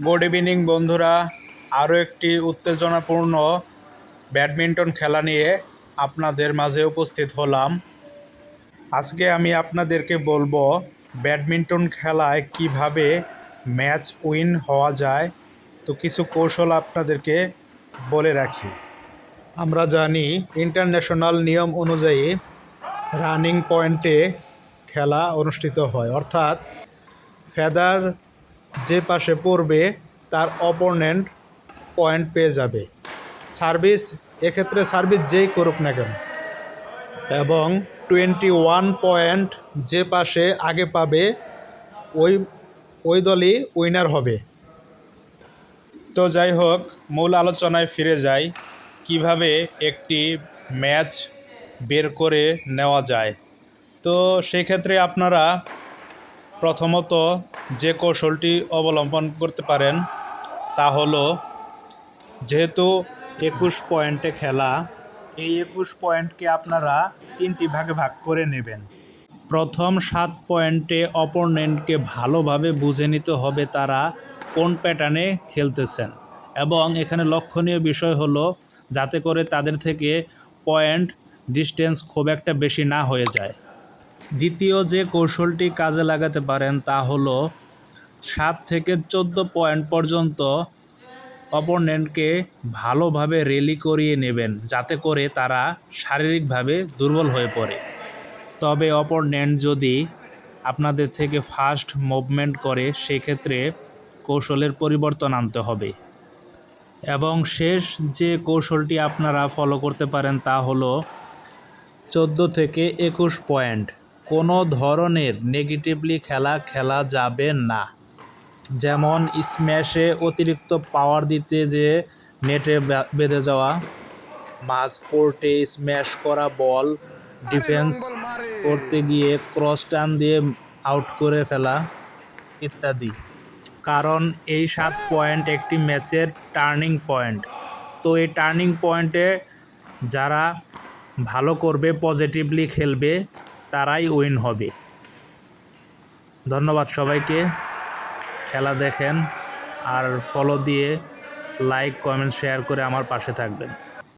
Good evening বন্ধুরা। আরও একটি উত্তেজনাপূর্ণ ব্যাডমিন্টন খেলা নিয়ে আপনাদের মাঝে উপস্থিত হলাম। আজকে আমি আপনাদেরকে বলব ব্যাডমিন্টন খেলায় কীভাবে ম্যাচ উইন হওয়া যায়। তো কিছু কৌশল আপনাদেরকে বলে রাখি। আমরা জানি, ইন্টারন্যাশনাল নিয়ম অনুযায়ী রানিং পয়েন্টে খেলা অনুষ্ঠিত হয়। অর্থাৎ, ফেদার যে পাশে পড়বে, তার অপোনেন্ট পয়েন্ট পেয়ে যাবে। সার্ভিস, এক্ষেত্রে সার্ভিস যেই করুক না কেন। এবং টোয়েন্টি ওয়ান পয়েন্ট যে পাশে আগে পাবে, ওই ওই দলই উইনার হবে। তো যাই হোক, মূল আলোচনায় ফিরে যাই। কীভাবে একটি ম্যাচ বের করে নেওয়া যায়। তো সেক্ষেত্রে আপনারা প্রথমত যে কৌশলটি অবলম্বন করতে পারেন তা হলো, যেহেতু একুশ পয়েন্টে খেলা, এই একুশ পয়েন্টকে আপনারা তিনটি ভাগে ভাগ করে নেবেন। প্রথম সাত পয়েন্টে অপোনেন্টকে ভালোভাবে বুঝে নিতে হবে তারা কোন প্যাটার্নে খেলতেছেন। এবং এখানে লক্ষণীয় বিষয় হলো, যাতে করে তাদের থেকে পয়েন্ট ডিস্টেন্স খুব একটা বেশি না হয়ে যায়। দ্বিতীয় যে কৌশলটি কাজে লাগাতে পারেন তা হলো সাত থেকে চোদ্দ পয়েন্ট পর্যন্ত অপোনেন্টকে ভালোভাবে রেলি করিয়ে নেবেন, যাতে করে তারা শারীরিকভাবে দুর্বল হয়ে পড়ে। তবে অপোনেন্ট যদি আপনাদের থেকে ফাস্ট মুভমেন্ট করে, সেক্ষেত্রে কৌশলের পরিবর্তন আনতে হবে। এবং শেষ যে কৌশলটি আপনারা ফলো করতে পারেন তা হলো চোদ্দ থেকে একুশ পয়েন্ট। কোনো ধরনের নেগেটিভলি খেলা খেলা যাবে না। যেমন স্ম্যাশে অতিরিক্ত পাওয়ার দিতে যে নেটে বেঁধে যাওয়া, মাঝ কোর্টে স্ম্যাশ করা বল ডিফেন্স করতে গিয়ে ক্রস টান দিয়ে আউট করে ফেলা ইত্যাদি। কারণ এই সাত পয়েন্ট একটি ম্যাচের টার্নিং পয়েন্ট তো এই টার্নিং পয়েন্টে যারা ভালো করবে পজিটিভলি খেলবে তারাই উইন হবে। ধন্যবাদ সবাইকে। খেলা দেখেন আর ফলো দিয়ে লাইক কমেন্ট শেয়ার করে আমার পাশে থাকবেন।